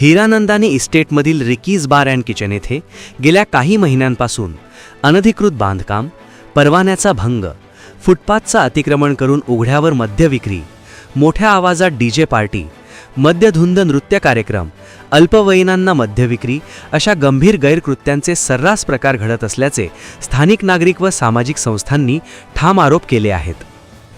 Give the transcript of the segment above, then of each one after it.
हिरानंदानी इस्टेटमधील रिकीज bar and kitchen येथे गेल्या काही महिन्यांपासून अनधिकृत बांधकाम परवान्याचा भंग फुटपाथचा अतिक्रमण करून उघड्यावर मद्य विक्री मोठ्या आवाजात डीजे पार्टी मद्यधुंद नृत्य कार्यक्रम अल्पवयीनांना मद्यविक्री अशा गंभीर गैरकृत्यांचे सर्रास प्रकार घडत असल्याचे स्थानिक नागरिक व सामाजिक संस्थांनी ठाम आरोप केले आहेत.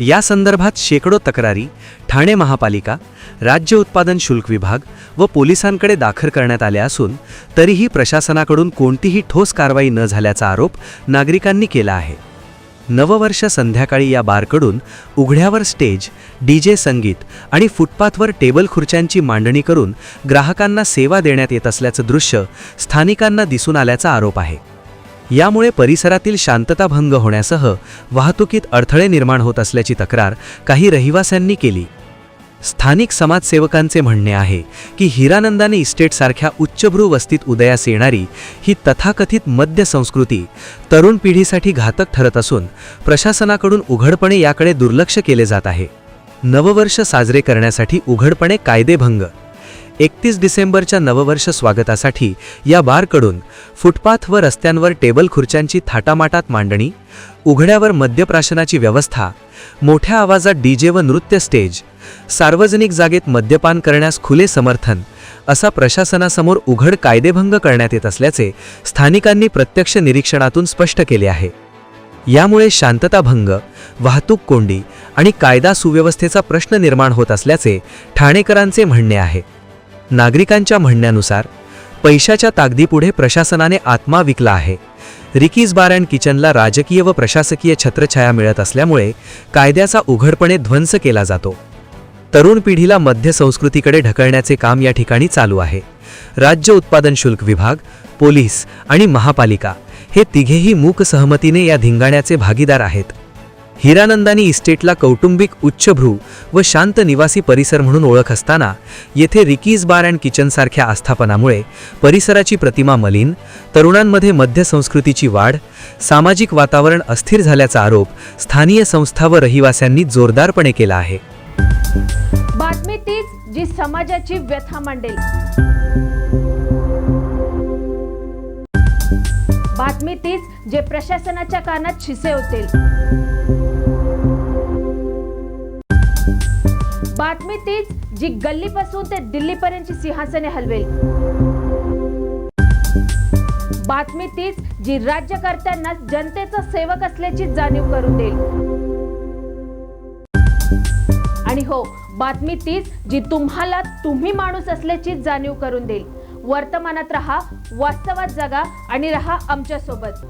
या संदर्भात शेकडो तक्रारी ठाणे महापालिका राज्य उत्पादन शुल्क विभाग व पोलिसांकडे दाखल करण्यात आल्या असून तरीही प्रशासनाकडून कोणतीही ठोस कारवाई न झाल्याचा आरोप नागरिकांनी केला आहे. नववर्ष संध्याकाळी या बारकडून उघड्यावर स्टेज डीजे संगीत आणि फुटपाथवर टेबल खुर्च्यांची मांडणी करून ग्राहकांना सेवा देण्यात येत असल्याचं दृश्य स्थानिकांना दिसून आल्याचा आरोप आहे. यामुळे परिसरातील शांतता भंग होण्यासह वाहतुकीत अडथळे निर्माण होत असल्याची तक्रार काही रहिवाशांनी केली. स्थानिक समाजसेवकांचे म्हणणे आहे की हिरानंदाने इस्टेटसारख्या उच्चभ्रू वस्तीत उदयास येणारी ही तथाकथित मद्य संस्कृती तरुण पिढीसाठी घातक ठरत असून प्रशासनाकडून उघडपणे याकडे दुर्लक्ष केले जात आहे. नववर्ष साजरे करण्यासाठी उघडपणे कायदेभंग एकतीस डिसेंबरच्या नववर्ष स्वागतासाठी या बारकडून फुटपाथ व रस्त्यांवर टेबल खुर्च्यांची थाटामाटात मांडणी उघड्यावर मद्यप्राशनाची व्यवस्था मोठ्या आवाजात डीजे व नृत्य स्टेज सार्वजनिक जागेत मद्यपान करण्यास खुले समर्थन असा प्रशासनासमोर उघड कायदेभंग करण्यात येत असल्याचे स्थानिकांनी प्रत्यक्ष निरीक्षणातून स्पष्ट केले आहे. यामुळे शांतताभंग वाहतूक कोंडी आणि कायदा सुव्यवस्थेचा प्रश्न निर्माण होत असल्याचे ठाणेकरांचे म्हणणे आहे. नागरिकांच्या म्हणण्यानुसार पैशाच्या ताकदीपुढे प्रशासनाने आत्मा विकला आहे. रिकीज बार अँड किचनला राजकीय व प्रशासकीय छत्रछाया मिळत असल्यामुळे कायद्याचा उघडपणे ध्वंस केला जातो. तरुण पिढीला मध्य संस्कृतीकडे ढकलण्याचे काम या ठिकाणी चालू आहे. राज्य उत्पादन शुल्क विभाग पोलीस आणि महापालिका हे तिघेही मूक सहमतीने या धिंगाण्याचे भागीदार आहेत. हिरानंदानी इस्टेटला कौटुंबिक उच्चभ्रू व शांत निवासी परिसर म्हणून ओळख असताना येथे रिकीज बार अँड किचनसारख्या आस्थापनामुळे परिसराची प्रतिमा मलिन तरुणांमध्ये मध्य संस्कृतीची वाढ सामाजिक वातावरण अस्थिर झाल्याचा आरोप स्थानीय संस्था व रहिवाशांनी जोरदारपणे केला आहे. बातमी तीच जी समाजाची व्यथा मांडेल. बातमी तीच जे प्रशासनाच्या कानात शिसे होतील बातमी तीच जी गल्लीपासून ते दिल्लीपर्यंतची सिंहासने हलवेल. बातमी तीच जी राज्यकर्त्यांना जनतेचा सेवक असल्याची जाणीव करून देईल. आणि हो बातमी तीच जी तुम्हाला तुम्ही माणूस असल्याची जाणीव करून देईल. वर्तमानात रहा वास्तवात जगा आणि रहा आमच्यासोबत